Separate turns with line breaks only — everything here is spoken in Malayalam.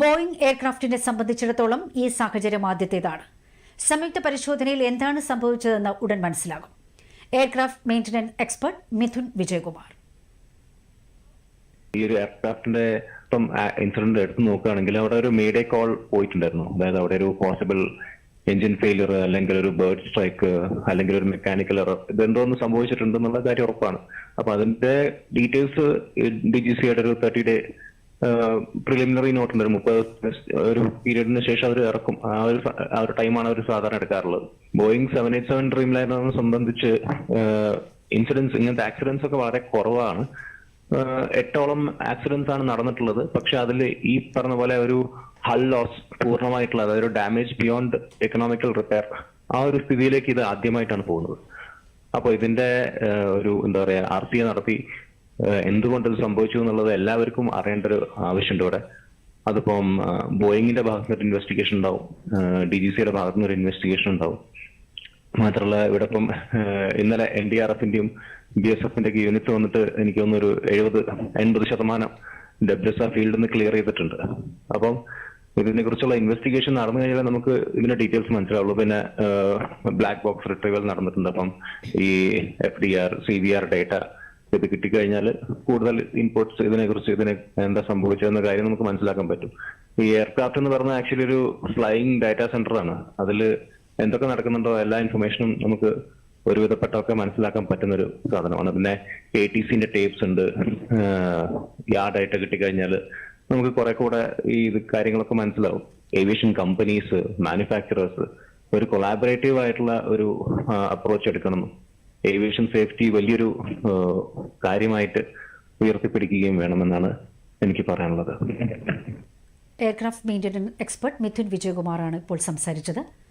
ബോയിംഗ് എയർക്രാഫ്റ്റിനെ സംബന്ധിച്ചിടത്തോളം ഈ സാഹചര്യം ആദ്യത്തേതാണ്. സംയുക്ത പരിശോധനയിൽ എന്താണ് സംഭവിച്ചതെന്ന് ഉടൻ മനസ്സിലാകും. Aircraft maintenance expert Mithun Vijayakumar.
ഈ ഒരു എയർക്രാഫ്റ്റിന്റെ ഇപ്പം ഇൻസിഡന്റ് എടുത്ത് നോക്കുകയാണെങ്കിൽ അവിടെ ഒരു മീഡിയ കോൾ പോയിട്ടുണ്ടായിരുന്നു. അതായത് അവിടെ ഒരു പോസിബിൾ എഞ്ചിൻ ഫെയിലിയർ അല്ലെങ്കിൽ ഒരു ബേർഡ് സ്ട്രൈക്ക് അല്ലെങ്കിൽ ഒരു മെക്കാനിക്കൽ എറർ ഇതെന്തോന്ന് സംഭവിച്ചിട്ടുണ്ടെന്നുള്ള കാര്യം ഉറപ്പാണ്. അപ്പൊ അതിന്റെ ഡീറ്റെയിൽസ് ഡി ജി സിയുടെ ഒരു തേർട്ടി ഡേ പ്രിലിമിനറി നോട്ട് ഉണ്ട് ഒരു മുപ്പത് ഒരു പീരീഡിന് ശേഷം അവർ ഇറക്കും. ആ ഒരു ആ ഒരു ടൈമാണ് അവർ സാധാരണ എടുക്കാറുള്ളത്. Boeing seven eight seven dream ലൈനറിനെ സംബന്ധിച്ച് ഇൻസിഡൻസ് ഇങ്ങനത്തെ ആക്സിഡൻസ് ഒക്കെ വളരെ കുറവാണ്. എട്ടോളം ആക്സിഡൻസ് ആണ് നടന്നിട്ടുള്ളത്. പക്ഷെ അതിൽ ഈ പറഞ്ഞ പോലെ ഒരു ഹൾ ലോസ് പൂർണമായിട്ടുള്ള അതായത് ഒരു ഡാമേജ് ബിയോണ്ട് എക്കണോമിക്കൽ റിപ്പയർ ആ ഒരു സ്ഥിതിയിലേക്ക് ഇത് ആദ്യമായിട്ടാണ് പോകുന്നത്. അപ്പോൾ ഇതിന്റെ ഒരു എന്താ പറയാ ആർ നടത്തി എന്തുകൊണ്ട് ഇത് സംഭവിച്ചു എന്നുള്ളത് എല്ലാവർക്കും അറിയേണ്ട ഒരു ആവശ്യമുണ്ട് ഇവിടെ. അതിപ്പം ബോയിങ്ങിന്റെ ഭാഗത്ത് നിന്ന് ഒരു ഇൻവെസ്റ്റിഗേഷൻ ഉണ്ടാവും. ഡി ജി സിയുടെ ഭാഗത്ത് നിന്ന് ഒരു ഇൻവെസ്റ്റിഗേഷൻ ഉണ്ടാവും. മാത്രമല്ല ഇവിടെ ഇപ്പം ഇന്നലെ എൻ ഡി ആർ എഫിന്റെയും ബി എസ് എഫിന്റെ ഒക്കെ യൂണിറ്റ് വന്നിട്ട് എനിക്ക് തോന്നുന്നു ഒരു എഴുപത് എൺപത് ശതമാനം ഡബ്ല്യൂസ് ആ ഫീൽഡിൽ നിന്ന് ക്ലിയർ ചെയ്തിട്ടുണ്ട്. അപ്പം ഇതിനെ കുറിച്ചുള്ള ഇൻവെസ്റ്റിഗേഷൻ നടന്നു കഴിഞ്ഞാൽ നമുക്ക് ഇതിന്റെ ഡീറ്റെയിൽസ് മനസ്സിലാവുള്ളൂ. പിന്നെ ബ്ലാക്ക് ബോക്സ് റിട്രീവൽ നടന്നിട്ടുണ്ട്. അപ്പം ഈ F D R C B R data ഇത് കിട്ടിക്കഴിഞ്ഞാൽ കൂടുതൽ ഇൻപുട്സ് ഇതിനെ കുറിച്ച് ഇതിന് എന്താ സംഭവിച്ചതെന്ന കാര്യം നമുക്ക് മനസ്സിലാക്കാൻ പറ്റും. ഈ എയർക്രാഫ്റ്റ് എന്ന് പറഞ്ഞാൽ ആക്ച്വലി ഒരു ഫ്ലൈയിങ് ഡാറ്റാ സെന്റർ ആണ്. അതിൽ എന്തൊക്കെ നടക്കുന്നുണ്ടോ എല്ലാ ഇൻഫർമേഷനും നമുക്ക് ഒരുവിധപ്പെട്ടൊക്കെ മനസ്സിലാക്കാൻ പറ്റുന്ന ഒരു സാധനമാണ്. പിന്നെ എ ടി സിന്റെ ടേപ്സ് ഉണ്ട്. ആ ഡാറ്റ കിട്ടിക്കഴിഞ്ഞാൽ നമുക്ക് കുറെ കൂടെ ഈ കാര്യങ്ങളൊക്കെ മനസ്സിലാവും. ഏവിയേഷൻ കമ്പനീസ് മാനുഫാക്ചറേഴ്സ് ഒരു കൊളാബറേറ്റീവ് ആയിട്ടുള്ള ഒരു അപ്രോച്ച് എടുക്കണം. ഏവിയേഷൻ സേഫ്റ്റി വലിയൊരു കാര്യമായിട്ട് ഉയർത്തിപ്പിടിക്കുകയും വേണമെന്നാണ് എനിക്ക് പറയാനുള്ളത്.
എയർക്രാഫ്റ്റ് മെയിന്റനൻസ് എക്സ്പെർട്ട് മിഥുൻ വിജയകുമാറാണ് ഇപ്പോൾ സംസാരിച്ചത്.